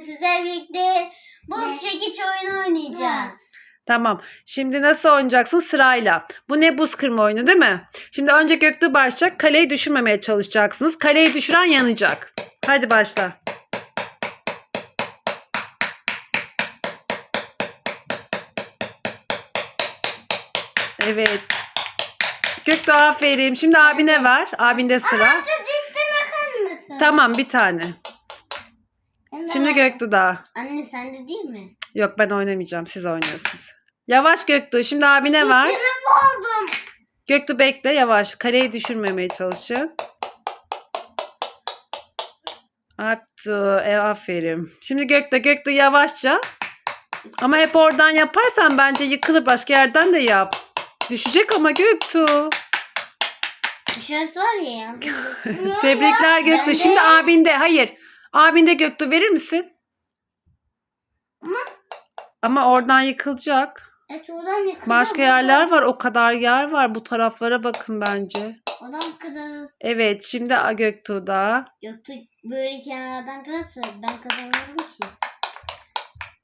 Sizlerle birlikte buz çekiç oyunu oynayacağız. Tamam. Şimdi nasıl oynayacaksın? Sırayla. Bu ne buz kırma oyunu değil mi? Şimdi önce Göktuğ başlayacak. Kaleyi düşürmemeye çalışacaksınız. Kaleyi düşüren yanacak. Hadi başla. Evet. Göktuğ aferin. Şimdi abine ver. Abinde sıra. Dur cidden akar mısın? Tamam bir tane. De Şimdi var. Göktuğ'da. Anne sende değil mi? Yok ben oynamayacağım. Siz oynuyorsunuz. Yavaş Göktuğ. Şimdi abine. Senin oldum. Göktuğ bekle yavaş. Kareyi düşürmemeye çalışın. Attı. E, aferin. Şimdi Göktuğ, Göktuğ yavaşça. Ama hep oradan yaparsan bence yıkılır. Başka yerden de yap. Düşecek ama Göktuğ. Dışarısı var ya. Tebrikler Göktuğ. De- Şimdi abinde. Hayır. Abinde Göktuğ verir misin? Ama- Ama oradan yıkılacak. Evet oradan yakında. Başka yerler var. O kadar yer var. Bu taraflara bakın bence. Oradan kadar. Evet. Şimdi A Göktuğ'da. Yoktu böyle kenardan kırarsa ben kazanırım ki.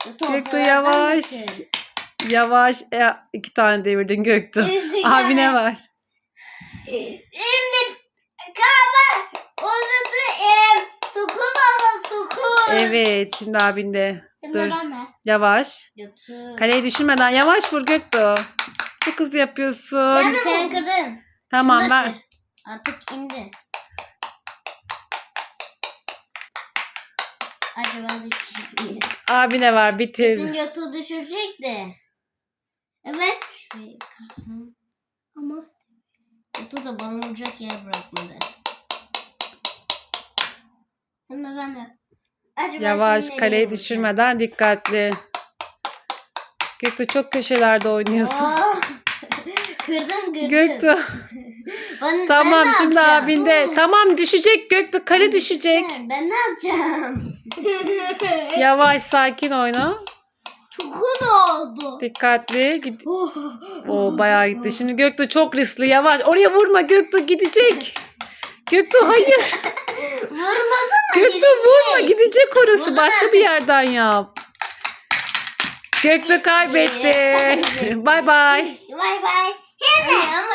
Yoktu Göktuğ ortalardan yavaş. Yavaş. E, iki tane devirdin Göktuğ. Abine var. Evet. Şimdi abinde. Şimdi dur. ben de. Yavaş. Götür. Kaleyi düşürmeden yavaş vur Göktuğ. Çok hızlı yapıyorsun. Ben kırdım. tamam Şunu ben. Artık indi. Acaba düşecek mi? Abine var. Bitir. Kesin götü düşürecek de. Evet. Şurayı kırsam. Ama götü da bana vuracak yer bırakmadı. Hem de ben de. Acaba Yavaş. şimdi Kaleyi nereye düşürmeden dikkatli. Göktuğ çok köşelerde oynuyorsun. vuracağım? Oh. kırdın kırdın. Göktuğ. Bana- ben Tamam ne şimdi yapacağım? abinde. Dur. Tamam düşecek Göktuğ. Kale düşecek. Ben ne yapacağım? Yavaş sakin oyna. Çok oldu. Dikkatli. Git. Oh. O bayağı gitti. Şimdi Göktuğ çok riskli. Yavaş. Oraya vurma Göktuğ gidecek. Göktuğ hayır. Vurmasana Göktuğ vurma gidecek orası. Burada Başka da- bir yerden yap. Göktuğ kaybetti. Kaybetti. Bay bay. Bay bay. Ama